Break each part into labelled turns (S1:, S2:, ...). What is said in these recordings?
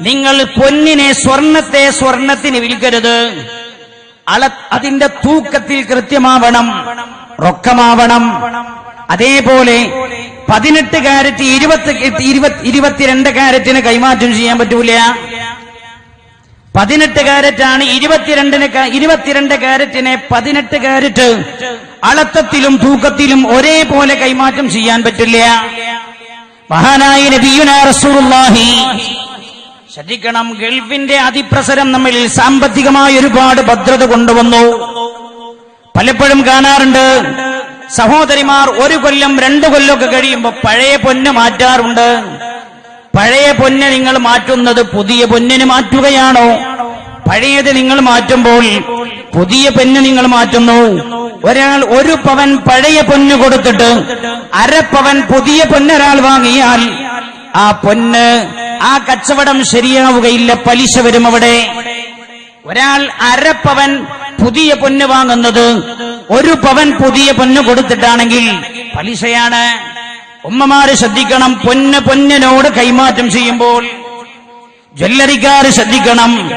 S1: നിങ്ങൾ പൊന്നിനെ സ്വർണത്തെ സ്വർണത്തിന് വിൽക്കരുത്. അള അതിന്റെ തൂക്കത്തിൽ കൃത്യമാവണം റൊക്കമാവണം. അതേപോലെ പതിനെട്ട് കാരറ്റ് ഇരുപത്തി ഇരുപത്തി ഇരുപത്തിരണ്ട് കാരറ്റിന് കൈമാറ്റം ചെയ്യാൻ പറ്റൂല. പതിനെട്ട് കാരറ്റാണ് ഇരുപത്തിരണ്ടിന് ഇരുപത്തിരണ്ട് കാരറ്റിനെ പതിനെട്ട് കാരറ്റ് അളത്തത്തിലും തൂക്കത്തിലും ഒരേപോലെ കൈമാറ്റം ചെയ്യാൻ പറ്റില്ല. മഹാനായ നബിയുനാ റസൂലുള്ളാഹി ശ്രദ്ധിക്കണം ഗൾഫിന്റെ അതിപ്രസരം നമ്മിൽ സാമ്പത്തികമായ ഒരുപാട് ഭദ്രത കൊണ്ടുവന്നു. പലപ്പോഴും കാണാറുണ്ട് സഹോദരിമാർ ഒരു കൊല്ലം രണ്ടു കൊല്ലമൊക്കെ കഴിയുമ്പോൾ പഴയ പൊന്ന് മാറ്റാറുണ്ട്. പഴയ പൊന്ന് നിങ്ങൾ മാറ്റുന്നത് പുതിയ പൊന്നിന് മാറ്റുകയാണോ? പഴയത് നിങ്ങൾ മാറ്റുമ്പോൾ പുതിയ പൊന്ന് നിങ്ങൾ മാറ്റുന്നു. ഒരാൾ ഒരു പവൻ പഴയ പൊന്ന് കൊടുത്തിട്ട് അരപ്പവൻ പുതിയ പൊന്നൊരാൾ വാങ്ങിയാൽ ആ പൊന്ന് ആ കച്ചവടം ശരിയാവുകയില്ല പലിശ വരും അവിടെ. ഒരാൾ അരപ്പവൻ പുതിയ പൊന്ന് വാങ്ങുന്നത് ഒരു പവൻ പുതിയ പൊന്ന് കൊടുത്തിട്ടാണെങ്കിൽ പലിശയാണ്. ഉമ്മമാര് ശ്രദ്ധിക്കണം പൊന്ന് പൊന്നിനോട് കൈമാറ്റം ചെയ്യുമ്പോൾ ജ്വല്ലറിക്കാര് ശ്രദ്ധിക്കണം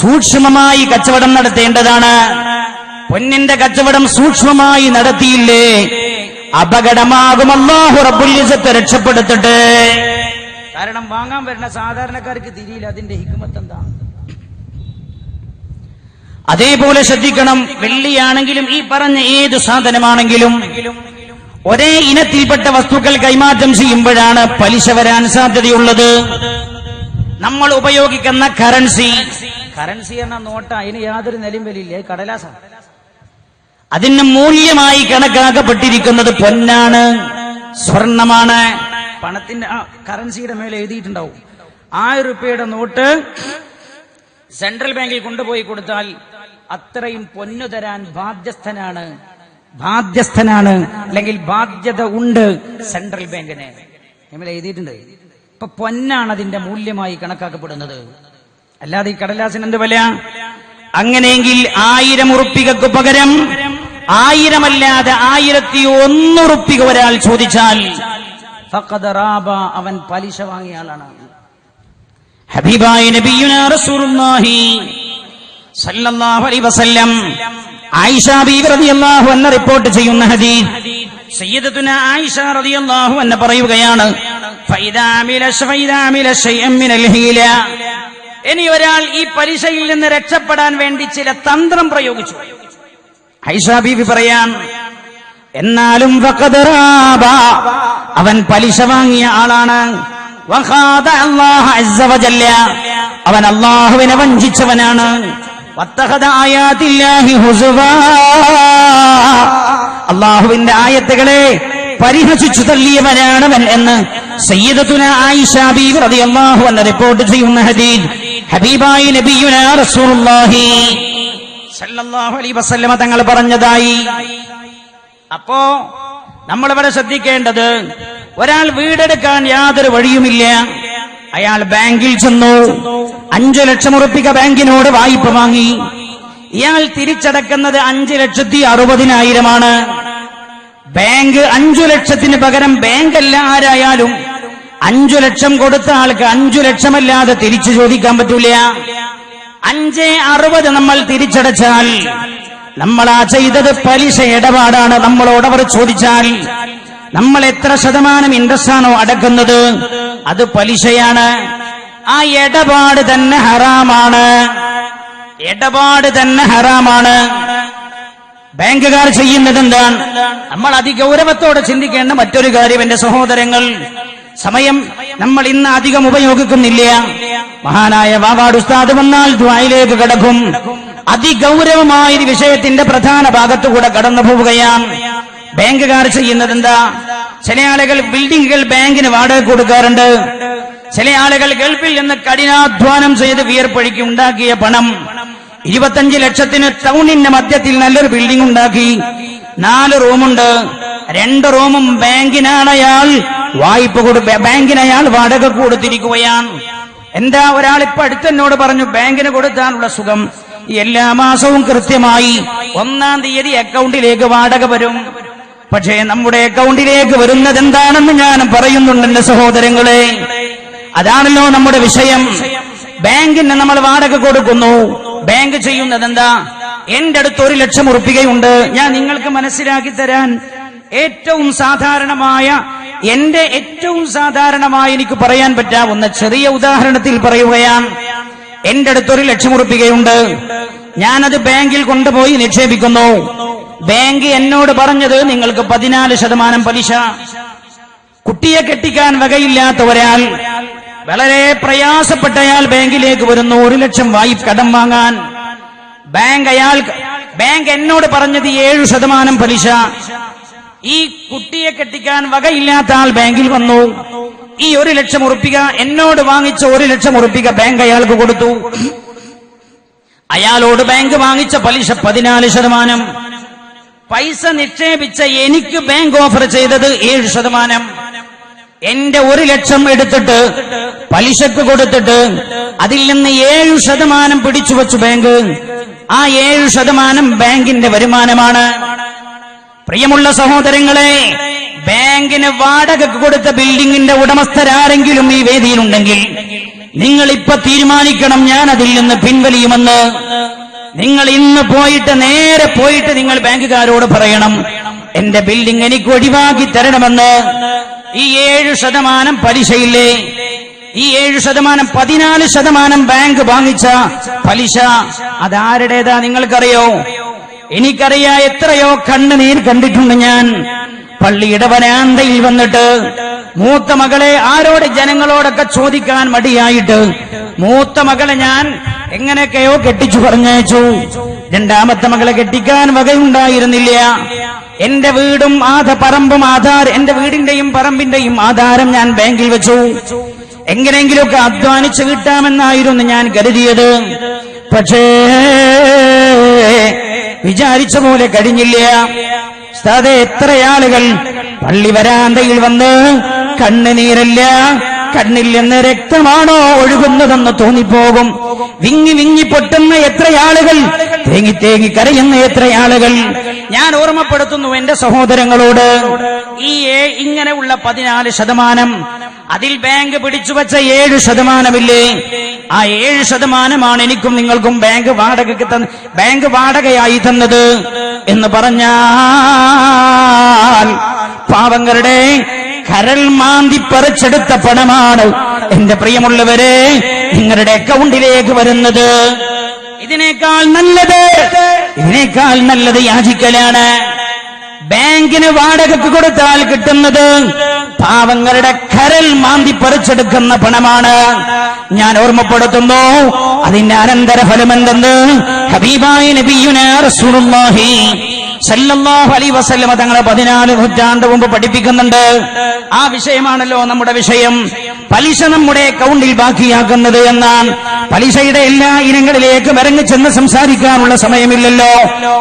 S1: സൂക്ഷ്മമായി കച്ചവടം നടത്തേണ്ടതാണ്. പൊന്നിന്റെ കച്ചവടം സൂക്ഷ്മമായി നടത്തിയില്ലേ അപകടമാകും. അല്ലാഹു റബ്ബുൽ രക്ഷപ്പെടുത്തട്ടെ. കാരണം വാങ്ങാൻ വരുന്ന സാധാരണക്കാർക്ക് തിരിയില്ല. അതിന്റെ ഹിക്കുമത്ത് എന്താ? അതേപോലെ ശ്രദ്ധിക്കണം. വെള്ളിയാണെങ്കിലും ഈ പറഞ്ഞ ഏത് സാധനമാണെങ്കിലും ഒരേ ഇനത്തിൽപ്പെട്ട വസ്തുക്കൾ കൈമാറ്റം ചെയ്യുമ്പോഴാണ് പലിശ വരാൻ സാധ്യതയുള്ളത്. നമ്മൾ ഉപയോഗിക്കുന്ന കറൻസി കറൻസി എന്ന നോട്ട അതിന് യാതൊരു നിലയും വലിയില്ല കടലാസ. അതിന് മൂല്യമായി കണക്കാക്കപ്പെട്ടിരിക്കുന്നത് പൊന്നാണ്. സ്വർണമാണ്. പണത്തിന്റെ ആ കറൻസിയുടെ മേലെ എഴുതിയിട്ടുണ്ടാവും. ആയിരം റുപ്യയുടെ നോട്ട് സെൻട്രൽ ബാങ്കിൽ കൊണ്ടുപോയി കൊടുത്താൽ അത്രയും പൊന്നു തരാൻ ബാധ്യസ്ഥനാണ്. ബാധ്യസ്ഥനാണ്. അല്ലെങ്കിൽ ബാധ്യത ഉണ്ട് സെൻട്രൽ ബാങ്കിന് നമ്മൾ എഴുതിയിട്ടുണ്ട്. ഇപ്പൊ പൊന്നാണ് അതിന്റെ മൂല്യമായി കണക്കാക്കപ്പെടുന്നത്. അല്ലാതെ ഈ കടലാസിന് എന്ത് വില അങ്ങനെയെങ്കിൽ ആയിരം ഉറുപ്പികക്ക് പകരം ആയിരമല്ലാതെ ആയിരത്തി ഒന്ന് ഉറുപ്പിക ഒരാൾ ചോദിച്ചാൽ ഫഖദ് റാബ അവൻ പലിശ വാങ്ങിയ ആളാണ് ഹബീബായ റസൂലുള്ളാഹി അലൈഹി വസല്ലം ആയിഷ റിപ്പോർട്ട് ചെയ്യുന്ന ഹദീസ് ആയിഷ റളിയല്ലാഹു അൻഹ പറയുകയാണ് ഫൈദാ ഫൈദാ മിനൽ ഹീല ഇനി ഒരാൾ ഈ പലിശയിൽ നിന്ന് രക്ഷപ്പെടാൻ വേണ്ടി ചില തന്ത്രം പ്രയോഗിച്ചു ഐഷ ബീവി പറയാം എന്നാലും. അവൻ പലിശ വാങ്ങിയ ആളാണ്. അവൻ അള്ളാഹുവിനെ വഞ്ചിച്ചവനാണ്. അള്ളാഹുവിന്റെ ആയത്തുകളെ പരിഹസിച്ചു തള്ളിയവനാണവൻ എന്ന് സയ്യിദത്തുന ആയിഷ ബീവി റളിയല്ലാഹു അൻഹ റിപ്പോർട്ട് ചെയ്യുന്ന ഹദീസ് ഹബീബായി നബിയുന റസൂലുള്ളാഹി സല്ലല്ലാഹു അലൈഹി വസല്ലമ തങ്ങൾ പറഞ്ഞതായി അപ്പോ നമ്മളിവിടെ ശ്രദ്ധിക്കേണ്ടത്? ഒരാൾ വീടെടുക്കാൻ യാതൊരു വഴിയുമില്ല. അയാൾ ബാങ്കിൽ ചെന്നു. അഞ്ചു ലക്ഷം ഉറപ്പിക്ക ബാങ്കിനോട് വായ്പ വാങ്ങി. ഇയാൾ തിരിച്ചടക്കുന്നത് അഞ്ചു ലക്ഷത്തി അറുപതിനായിരമാണ്. ബാങ്ക് അഞ്ചു ലക്ഷത്തിന് പകരം ബാങ്ക് അല്ല ആരായാലും അഞ്ചു ലക്ഷം കൊടുത്ത ആൾക്ക് അഞ്ചു ലക്ഷമല്ലാതെ തിരിച്ചു ചോദിക്കാൻ പറ്റൂല. അഞ്ച് അറുപത് നമ്മൾ തിരിച്ചടച്ചാൽ നമ്മൾ ആ ചെയ്തത് പലിശ ഇടപാടാണ്. നമ്മളോട് അവർ ചോദിച്ചാൽ നമ്മൾ എത്ര ശതമാനം ഇൻട്രസ്റ്റ് ആണോ അടക്കുന്നത്? അത് പലിശയാണ്. ആ ഇടപാട് തന്നെ ഹറാമാണ്. ഇടപാട് തന്നെ ഹറാമാണ്. ബാങ്കുകാർ ചെയ്യുന്നത് എന്താണ്? നമ്മൾ അതിഗൗരവത്തോടെ ചിന്തിക്കേണ്ട മറ്റൊരു കാര്യം എന്റെ സഹോദരങ്ങൾ. സമയം നമ്മൾ ഇന്ന് അധികം ഉപയോഗിക്കുന്നില്ല. മഹാനായ വാവാട് ഉസ്താദ് വന്നാൽ ദ്വായിലേക്ക് കടക്കും. അതിഗൗരവമായ ഒരു വിഷയത്തിന്റെ പ്രധാന ഭാഗത്തുകൂടെ കടന്നു പോവുകയാണ്. ബാങ്കുകാർ ചെയ്യുന്നത് എന്താ? ചില ആളുകൾ ബിൽഡിംഗുകൾ ബാങ്കിന് വാടക കൊടുക്കാറുണ്ട്. ചില ആളുകൾ ഗൾഫിൽ നിന്ന് കഠിനാധ്വാനം ചെയ്ത് വിയർപ്പൊഴുക്കി ഉണ്ടാക്കിയ പണം. ഇരുപത്തഞ്ച് ലക്ഷത്തിന് ടൗണിന്റെ മധ്യത്തിൽ നല്ലൊരു ബിൽഡിംഗ് ഉണ്ടാക്കി. നാല് റൂമുണ്ട്. രണ്ട് റൂമും ബാങ്കിനാണ് അയാൾ വായ്പ കൊടു ബാങ്കിന് അയാൾ വാടക കൊടുത്തിരിക്കുകയാണ്. എന്താ? ഒരാൾ ഇപ്പൊ അടുത്തെന്നോട് പറഞ്ഞു ബാങ്കിന് കൊടുത്താനുള്ള സുഖം എല്ലാ മാസവും കൃത്യമായി ഒന്നാം തീയതി അക്കൗണ്ടിലേക്ക് വാടക വരും. പക്ഷേ നമ്മുടെ അക്കൗണ്ടിലേക്ക് വരുന്നത് എന്താണെന്ന് ഞാൻ പറയുന്നുണ്ട് എന്റെ സഹോദരങ്ങളെ. അതാണല്ലോ നമ്മുടെ വിഷയം. ബാങ്കിന് നമ്മൾ വാടക കൊടുക്കുന്നു. ബാങ്ക് ചെയ്യുന്നത് എന്താ എന്റെ അടുത്ത് ഒരു ലക്ഷം ഉറപ്പികയുണ്ട്. ഞാൻ നിങ്ങൾക്ക് മനസ്സിലാക്കി തരാൻ ഏറ്റവും സാധാരണമായ എന്റെ ഏറ്റവും സാധാരണമായി എനിക്ക് പറയാൻ പറ്റാവുന്ന ചെറിയ ഉദാഹരണത്തിൽ പറയുകയാണ്. എന്റെ അടുത്തൊരു ലക്ഷം ഉറപ്പികയുണ്ട് ഞാനത് ബാങ്കിൽ കൊണ്ടുപോയി നിക്ഷേപിക്കുന്നു. ബാങ്ക് എന്നോട് പറഞ്ഞത് നിങ്ങൾക്ക് പതിനാല് ശതമാനം പലിശ. കുട്ടിയെ കെട്ടിക്കാൻ വകയില്ലാത്ത ഒരാൾ വളരെ പ്രയാസപ്പെട്ടയാൾ ബാങ്കിലേക്ക് വരുന്നു. ഒരു ലക്ഷം വായ്പ കടം വാങ്ങാൻ. ബാങ്ക് അയാൾ ബാങ്ക് എന്നോട് പറഞ്ഞത് ഏഴു ശതമാനം പലിശ. ഈ കുട്ടിയെ കെട്ടിക്കാൻ വകയില്ലാത്ത ആൾ ബാങ്കിൽ വന്നു. ഈ ഒരു ലക്ഷം ഉറപ്പിക എന്നോട് വാങ്ങിച്ച ഒരു ലക്ഷം ഉറപ്പിക ബാങ്ക് അയാൾക്ക് കൊടുത്തു. അയാളോട് ബാങ്ക് വാങ്ങിച്ച പലിശ പതിനാല് ശതമാനം. പൈസ നിക്ഷേപിച്ച എനിക്ക് ബാങ്ക് ഓഫർ ചെയ്തത് ഏഴ് ശതമാനം. എന്റെ ഒരു ലക്ഷം എടുത്തിട്ട് പലിശക്ക് കൊടുത്തിട്ട് അതിൽ നിന്ന് ഏഴ് ശതമാനം പിടിച്ചു വച്ചു ബാങ്ക് ആ ഏഴ് ശതമാനം ബാങ്കിന്റെ വരുമാനമാണ്. പ്രിയമുള്ള സഹോദരങ്ങളെ ബാങ്കിന് വാടകക്ക് കൊടുത്ത ബിൽഡിംഗിന്റെ ഉടമസ്ഥരാരെങ്കിലും ഈ വേദിയിലുണ്ടെങ്കിൽ നിങ്ങൾ ഇപ്പൊ തീരുമാനിക്കണം ഞാൻ അതിൽ നിന്ന് പിൻവലിയുമെന്ന്. നിങ്ങൾ ഇന്ന് പോയിട്ട് നേരെ പോയിട്ട് നിങ്ങൾ ബാങ്കുകാരോട് പറയണം എന്റെ ബിൽഡിംഗ് എനിക്ക് ഒഴിവാക്കി തരണമെന്ന്. ഈ ഏഴു ശതമാനം പലിശയില്ലേ? ഈ ഏഴു ശതമാനം പതിനാല് ശതമാനം ബാങ്ക് വാങ്ങിച്ച പലിശ അതാരുടേതാ നിങ്ങൾക്കറിയോ? എനിക്കറിയാ എത്രയോ കണ്ണുനീർ കണ്ടിട്ടുണ്ട് ഞാൻ. പള്ളിയുടെ വരാന്തയിൽ വന്നിട്ട് മൂത്ത മകളെ ആരോട് ജനങ്ങളോടൊക്കെ ചോദിക്കാൻ മടിയായിട്ട് മൂത്ത മകളെ ഞാൻ എങ്ങനെയൊക്കെയോ കെട്ടിച്ചു പറഞ്ഞയച്ചു. രണ്ടാമത്തെ മകളെ കെട്ടിക്കാൻ വകയുണ്ടായിരുന്നില്ല. എന്റെ വീടും ആധ പറമ്പും ആധാർ എന്റെ വീടിന്റെയും പറമ്പിന്റെയും ആധാരം ഞാൻ ബാങ്കിൽ വെച്ചു. എങ്ങനെയെങ്കിലുമൊക്കെ അധ്വാനിച്ചു കിട്ടാമെന്നായിരുന്നു ഞാൻ കരുതിയത്. പക്ഷേ വിചാരിച്ച പോലെ കഴിഞ്ഞില്ല. ഉസ്താദെ എത്ര ആളുകൾ പള്ളി വരാന്തയിൽ വന്ന് കണ്ണുനീരല്ല കണ്ണിൽ നിന്ന് രക്തമാണോ ഒഴുകുന്നതെന്ന് തോന്നിപ്പോകും. വിങ്ങി വിങ്ങി പൊട്ടുന്ന എത്ര ആളുകൾ തേങ്ങി തേങ്ങി കരയുന്ന എത്ര ആളുകൾ ഞാൻ ഓർമ്മപ്പെടുത്തുന്നു എന്റെ സഹോദരങ്ങളോട് ഈ ഇങ്ങനെയുള്ള പതിനാല് ശതമാനം അതിൽ ബാങ്ക് പിടിച്ചു വച്ച ഏഴ് ശതമാനമില്ലേ? ആ ഏഴ് ശതമാനമാണ് എനിക്കും നിങ്ങൾക്കും ബാങ്ക് വാടകയ്ക്ക് തന്ന ബാങ്ക് വാടകയായി തന്നത് എന്ന് പറഞ്ഞാൽ പാവങ്ങളുടെ കരൽ മാന്തി പറിച്ചെടുത്ത പണമാണ് എന്റെ പ്രിയമുള്ളവരെ നിങ്ങളുടെ അക്കൗണ്ടിലേക്ക് വരുന്നത്. ഇതിനേക്കാൾ നല്ലത് ഇതിനേക്കാൾ നല്ലത് യാചിക്കലാണ്. ബാങ്കിന് വാടകയ്ക്ക് കൊടുത്താൽ കിട്ടുന്നത് പാവങ്ങളുടെ കരൽ മാന്തി പറിച്ചെടുക്കുന്ന പണമാണ്. ഞാൻ ഓർമ്മപ്പെടുത്തുന്നു അതിന്റെ അനന്തരഫലം എന്തെന്ന്? ഹബീബായ നബിയുന റസൂലുള്ളാഹി അലൈഹി തങ്ങളെ പതിനാല് നൂറ്റാണ്ട് മുമ്പ് പഠിപ്പിക്കുന്നുണ്ട്. ആ വിഷയമാണല്ലോ നമ്മുടെ വിഷയം. പലിശ നമ്മുടെ അക്കൗണ്ടിൽ ബാക്കിയാക്കുന്നത് എന്നാണ് പലിശയുടെ എല്ലാ ഇനങ്ങളിലേക്ക് ഇറങ്ങി ചെന്ന് സംസാരിക്കാനുള്ള സമയമില്ലല്ലോ.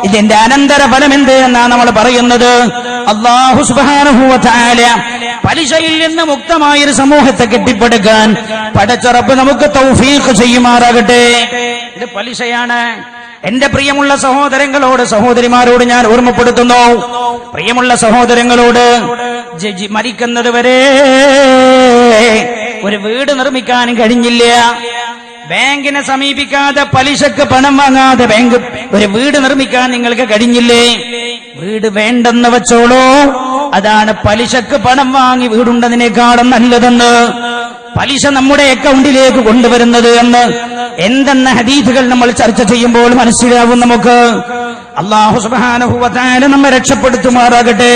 S1: ഇതിന്റെ അനന്തര ഫലം എന്ത് എന്നാണ് നമ്മൾ പറയുന്നത്? അള്ളാഹു വ പലിശയിൽ നിന്ന് മുക്തമായ ഒരു സമൂഹത്തെ കെട്ടിപ്പടുക്കാൻ പടച്ചുറപ്പ് നമുക്ക് തൗഫീഖ് ചെയ്യുമാറാകട്ടെ. ഇത് പലിശയാണ്. എന്റെ പ്രിയമുള്ള സഹോദരങ്ങളോട് സഹോദരിമാരോട് ഞാൻ ഓർമ്മപ്പെടുത്തുന്നു. പ്രിയമുള്ള സഹോദരങ്ങളോട് മരിക്കുന്നത് വരെ ഒരു വീട് നിർമ്മിക്കാൻ കഴിഞ്ഞില്ല. ബാങ്കിനെ സമീപിക്കാതെ പലിശക്ക് പണം വാങ്ങാതെ ബാങ്ക് ഒരു വീട് നിർമ്മിക്കാൻ നിങ്ങൾക്ക് കഴിഞ്ഞില്ലേ. വീട് വേണ്ടെന്ന് വെച്ചോളൂ. അതാണ് പലിശക്ക് പണം വാങ്ങി വീടുണ്ടതിനേക്കാളും നല്ലതെന്ന്. പലിശ നമ്മുടെ അക്കൗണ്ടിലേക്ക് കൊണ്ടുവരുന്നത് എന്ന് എന്തെന്ന ഹദീഥുകൾ നമ്മൾ ചർച്ച ചെയ്യുമ്പോൾ മനസ്സിലാവും നമുക്ക്. അള്ളാഹു സുബാനഹുവത്തായ നമ്മെ രക്ഷപ്പെടുത്തുമാറാകട്ടെ.